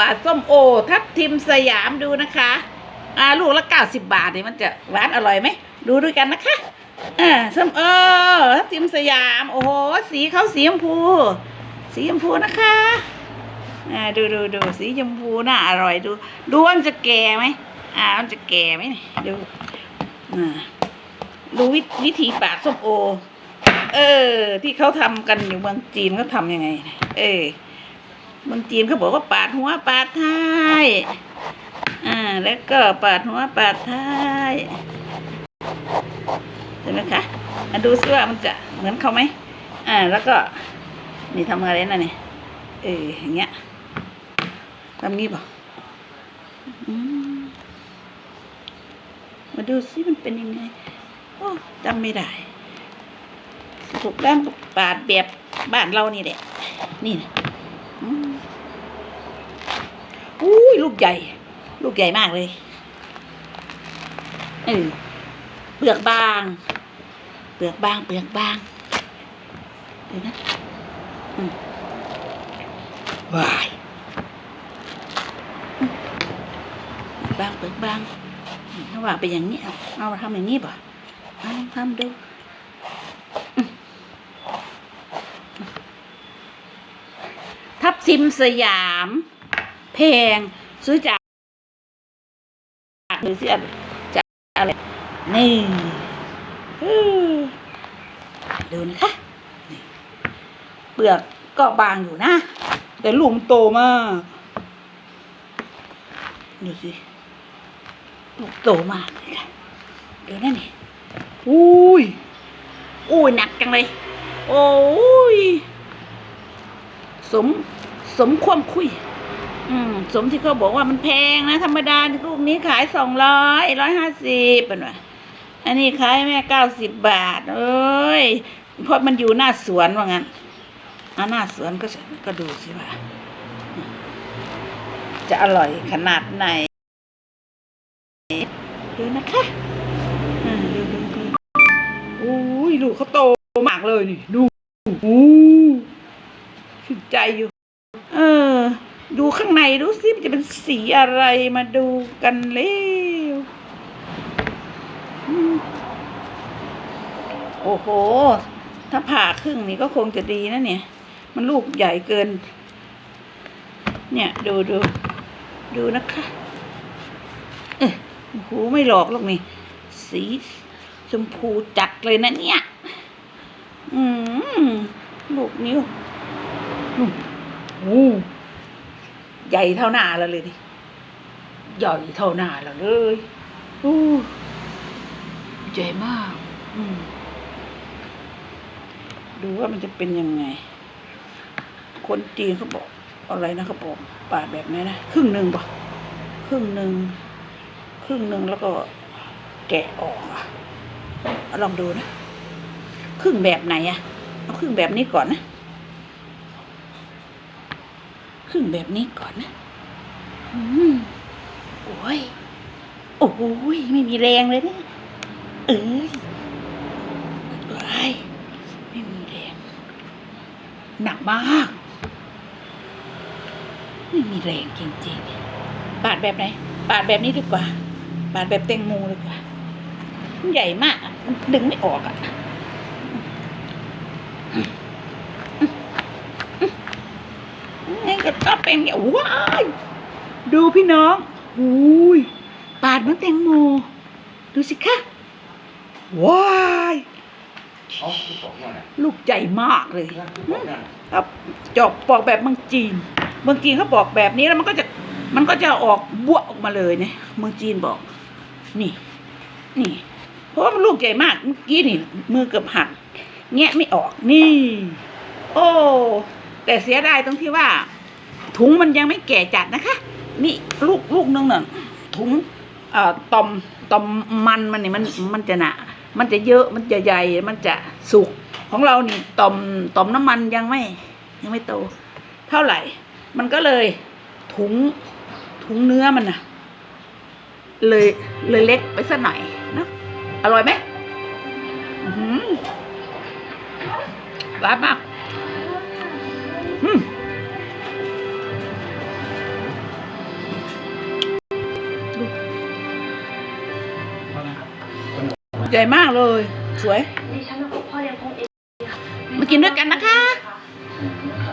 ปลาส้มโอ ทับทิมสยามดูนะคะอ่าลูกละเก้าสิบบาทนี่มันจะหวานอร่อยไหมดูด้วยกันนะคะอ่าส้มโอทับทิมสยาม โอ้โหสีเขาสีชมพู สีชมพูนะคะอ่าดูดูดูสีชมพูน่าอร่อยดูดูมันจะแก่ไหมอ่ามันจะแก่ไหมดูอ่าดูวิวธีปาดส้มโอ เออ ที่เขาทำกันอยู่เมืองจีนเขาทำยังไง เออ มืองจีนเขาบอกว่าปาดหัวปาดท้าย อ่า แล้วก็ปาดหัวปาดท้ายเห็นไหมคะมาดูซิว่ามันจะเหมือนเขาไหม อ่า แล้วก็ นี่ทำอะไรนะเนี่ย เอออย่างเงี้ยทำงี้เปล่าอืมาดูซิมันเป็นยังไง โอ้จำไม่ได้ถูกด้านปาดแบบบ้านเรานี่แหละ นี่นะ อุ้ยลูกใหญ่ ลูกใหญ่มากเลยเออเปลือกบาง เปลือกบาง เปลือกบางเดี๋ยวนะอืมว้ายบางเปลือกบางอืมถ้าว่าเป็นอย่างนี้เอาเอาทำอย่างนี้ป่ะเอาลองทำดูทับทิมสยาม แพงซื้อจากหรือซื้อจากอะไรนี่ดูนะคะเปลือกก็บางอยู่นะ แต่ลูกมันโตมาก ดูสิลูกโตมากเลยค่ะดูนั่นนี่อุ้ยอุ้ยหนักจังเลย โอ้ย สม สมความคุย อืมสมที่เขาบอกว่ามันแพงนะ ธรรมดาลูกนี้ขายสองร้อยร้อยห้าสิบเป็นว่าอันนี้ขายแม่เก้าสิบบาท เอ้ย เพราะมันอยู่หน้าสวนว่างั้นอหน้าสวนก็ก็ดูสิว่า จะอร่อยขนาดไหนดูนะคะอ่าดูดูดูโอ้ยลูกเขาโตมากเลยนี่ ดูโอ้ชื่นใจอยู่ เออ ดูข้างในดูสิมันจะเป็นสีอะไรมาดูกันเร็วโอ้โห ถ้าผ่าครึ่งนี่ก็คงจะดีนะเนี่ย มันลูกใหญ่เกิน เนี่ย ดูดูดูนะคะเออโอ้โหไม่หลอกหรอกนี่ สีชมพูจัดเลยนะเนี่ย อืมลูกนิ้วนู่นโอ้ ใหญ่เท่าหน้าเราเลยดิใหญ่เท่าหน้าเราเลยโอ้ใหญ่มากดูว่ามันจะเป็นยังไง คนจีนเขาบอกอะไรนะเขาบอกปาดแบบนี้นะครึ่งหนึ่งป่ะครึ่งหนึ่งครึ่งหนึ่งแล้วก็แกะออกอะลองดูนะ ครึ่งแบบไหนอะเอาครึ่งแบบนี้ก่อนนะ ครึ่งแบบนี้ก่อนนะอืมโอ้ย โอ้ย ไม่มีแรงเลยเนี่ยเอ้ยโอ้ยไม่มีแรง หนักมาก ไม่มีแรงจริงๆ ปาดแบบไหน ปาดแบบนี้ดีกว่า ปาดแบบแตงโมดีกว่ามันใหญ่มากอะมันดึงไม่ออกอะก็ก็ เป็นอย่างว้ายดูพี่น้องหูยปาดเหมือนแตงโม ดูสิคะว้ายอ๋อคือบอกว่าน่ะลูกใหญ่มากเลยคือบอกว่าน่ะครับจอกปอกแบบเมืองจีนเมืองจีนเขาบอกแบบนี้แล้วมันก็จะมันก็จะออกบวออกมาเลยเนี่ยเมืองจีนบอก นี่ นี่ เพราะว่ามันลูกใหญ่มากเมื่อกี้นี่ มือเกือบหักแงะไม่ออกนี่ โอ้ แต่เสียดายตรงที่ว่า ถุงมันยังไม่แก่จัดนะคะ นี่ลูกลูกนึงน่ะถุงเอ่อตอมตอมมันมันนี่มันมันจะหนามันจะเยอะมันจะใหญ่มันจะสุกของเรานี่ตอมตอมน้ำมันยังไม่ ยังไม่โต เท่าไหร่ มันก็เลยถุงถุงเนื้อมันนะเลยเลยเล็กไปสักหน่อยนะอร่อยไหมอื้อหือหวานมาก อืม ใหญ่มากเลย สวยดิฉันกับพ่อเลี้ยงคงเองค่ะมากินด้วยกันนะคะค่